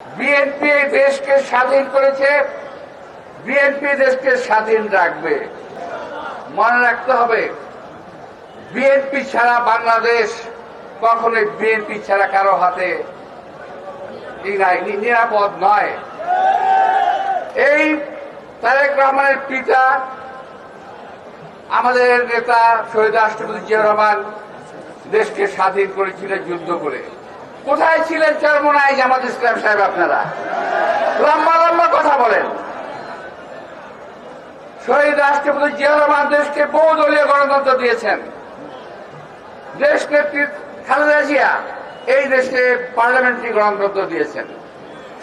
BNP দেশকে স্বাধীন করেছে বিএনপি দেশকে স্বাধীন রাখবে। মনে রাখতে হবে বিএনপি ছাড়া বাংলাদেশ কখনোই বিএনপি ছাড়া কারও হাতে নিরাপদ নয়। এই তারেক রহমানের পিতা, আমাদের নেতা শহীদ রাষ্ট্রপতি জিয়া রহমান দেশকে স্বাধীন করেছিলেন যুদ্ধ করে। কোথায় ছিলেন চরমনায় জামাত ইসলাম সাহেব আপনারা? লম্বা লম্বা কথা বলেন। শহীদ রাষ্ট্রপতি জিয়া রহমান দেশকে বহুদলীয় গণতন্ত্র দিয়েছেন। দেশ নেত্রী খালেদা জিয়া এই দেশে পার্লামেন্টারি গণতন্ত্র দিয়েছেন।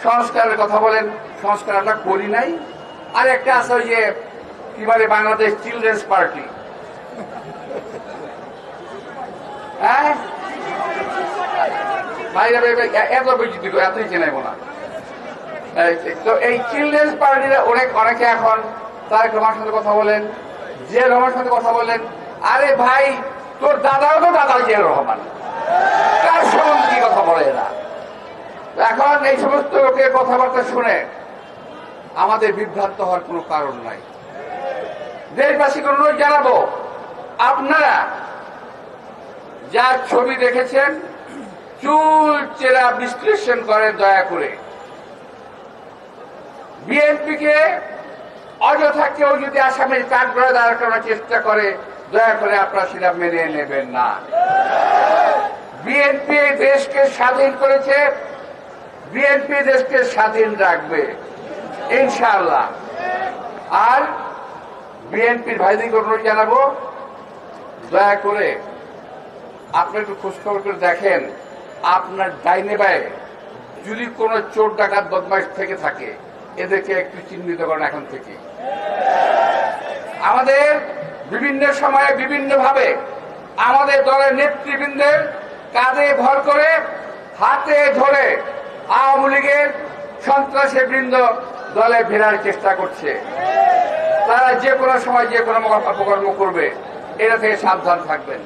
সংস্কারের কথা বলেন সংস্কার আমরা করি নাই। আর একটা আছে ওই যে, কি বলে বাংলাদেশ চিলড্রেন্স পার্টি। ভাই এত এতই না। তো এই পার্টির অনেক, অনেকে এখন সাথে কথা বলেন সাথে কথা বলেন। আরে ভাই, তোর দাদাও তো দাদা জিয়া রহমান। কার সম্বন্ধে কথা বলে এরা? এখন এই সমস্ত লোকের কথাবার্তা শুনে আমাদের বিভ্রান্ত হওয়ার কোনো কারণ নাই। দেশবাসীকে অনুরোধ জানাব, আপনারা যার ছবি দেখেছেন চুল চেরা বিশ্লেষণ করেন দয়া করে। বিএনপিকে অযথা কেউ যদি আসামের কাঠ করে দাঁড় করানোর চেষ্টা করে, দয়া করে আপনারা সেটা মেনে নেবেন না। বিএনপি দেশকে স্বাধীন করেছে, বিএনপি দেশকে স্বাধীন রাখবে, ইনশাআল্লাহ। আর বিএনপির ভাইদিকে অনুরোধ জানাব, দয়া করে আপনি একটু খোঁজখবর করে দেখেন আপনার ডাইনে বায়ে যদি কোনো চোর ডাকাত বদমাইশ থেকে থাকে, এদেরকে একটু চিহ্নিত করেন এখন থেকে। আমাদের বিভিন্ন সময়ে বিভিন্ন ভাবে আমাদের দলের নেতৃবৃন্দের কাঁধে ভর করে, হাতে ধরে আওয়ামী লীগের সন্ত্রাসী বৃন্দ দলে ফেরার চেষ্টা করছে। তারা যে কোনো সময় যে কোনো অপকর্ম করবে এটা থেকে সাবধান থাকবেন।